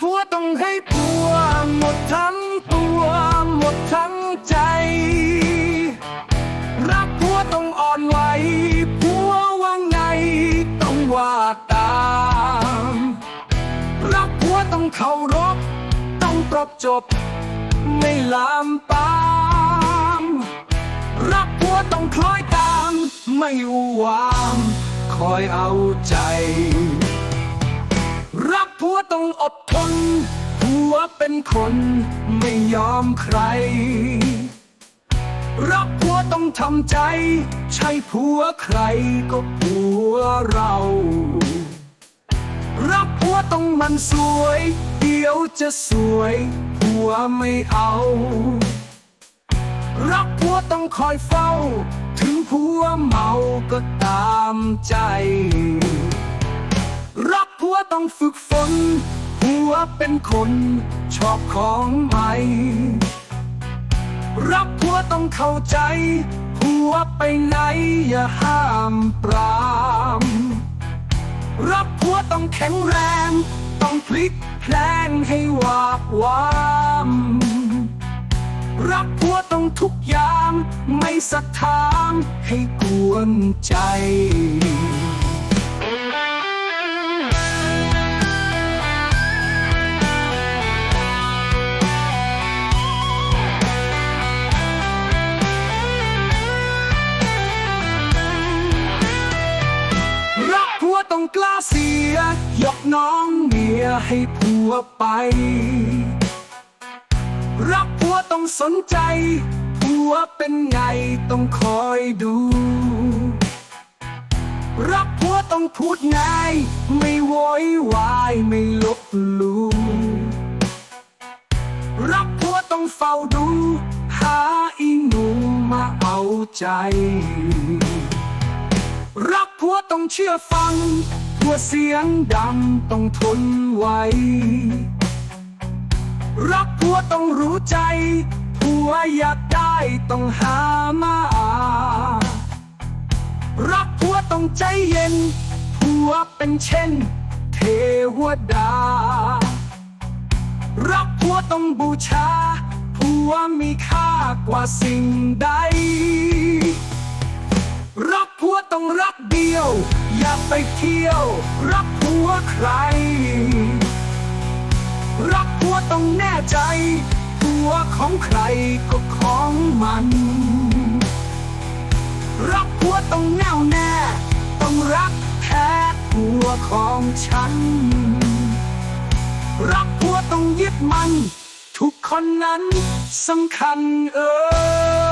ผัวต้องให้ผัว หมดทั้งตัว หมดทั้งใจ รักผัวต้องอ่อนไหวผัวว่างไงต้องว่าตาม รักผัวต้องเคารพ ต้องปรบจบ ไม่ลามปาม รักผัวต้องคล้อยตาม ไม่อู้วาม คอยเอาใจ รักผัวต้องอดทนผัวเป็นคนไม่ยอมใคร รักผัวต้องทำใจ ใช่ผัวใครก็ผัวเรา รักผัวต้องมันสวย เดี๋ยวจะสวยผัวไม่เอา รักผัวต้องคอยเฝ้า ถึงผัวเมาก็ตามใจ ต้องฝึกฝนผัวเป็นคนชอบของใหม่ รักผัวต้องเข้าใจผัวไปไหนอย่าห้ามปราม รักผัวต้องแข็งแรง ต้องพลิกแพลงให้วาบวามรักผัวต้องทุกอย่าง ไม่สักทางให้กวนใจ ต้องกล้าเสีย ยกน้องเมียให้ผัวไป รักผัวต้องสนใจ ผัวเป็นไงต้องคอยดู รักผัวต้องพูดไง ไม่โวยวายไม่ลบหลู่รักผัวต้องเฝ้าดู หาอีหนูมาเอาใจรักผัวต้องเชื่อฟัง ผัวเสียงดังต้องทนไว้ รักผัวต้องรู้ใจ ผัวอยากได้ต้องหามา รักผัวต้องใจเย็น ผัวเป็นเช่น เทวดา รักผัวต้องบูชา ผัวมีค่ากว่าสิ่งใด รักผัวต้องรักเดียว อย่าไปเที่ยว รักผัวใคร รักผัวต้องแน่ใจผัวของใครก็ของมัน รักผัวต้องแน่วแน่ ต้องรักแท้ผัวของฉัน รักผัวต้องยึดมัน ทุกคนนั้นสำคัญเออ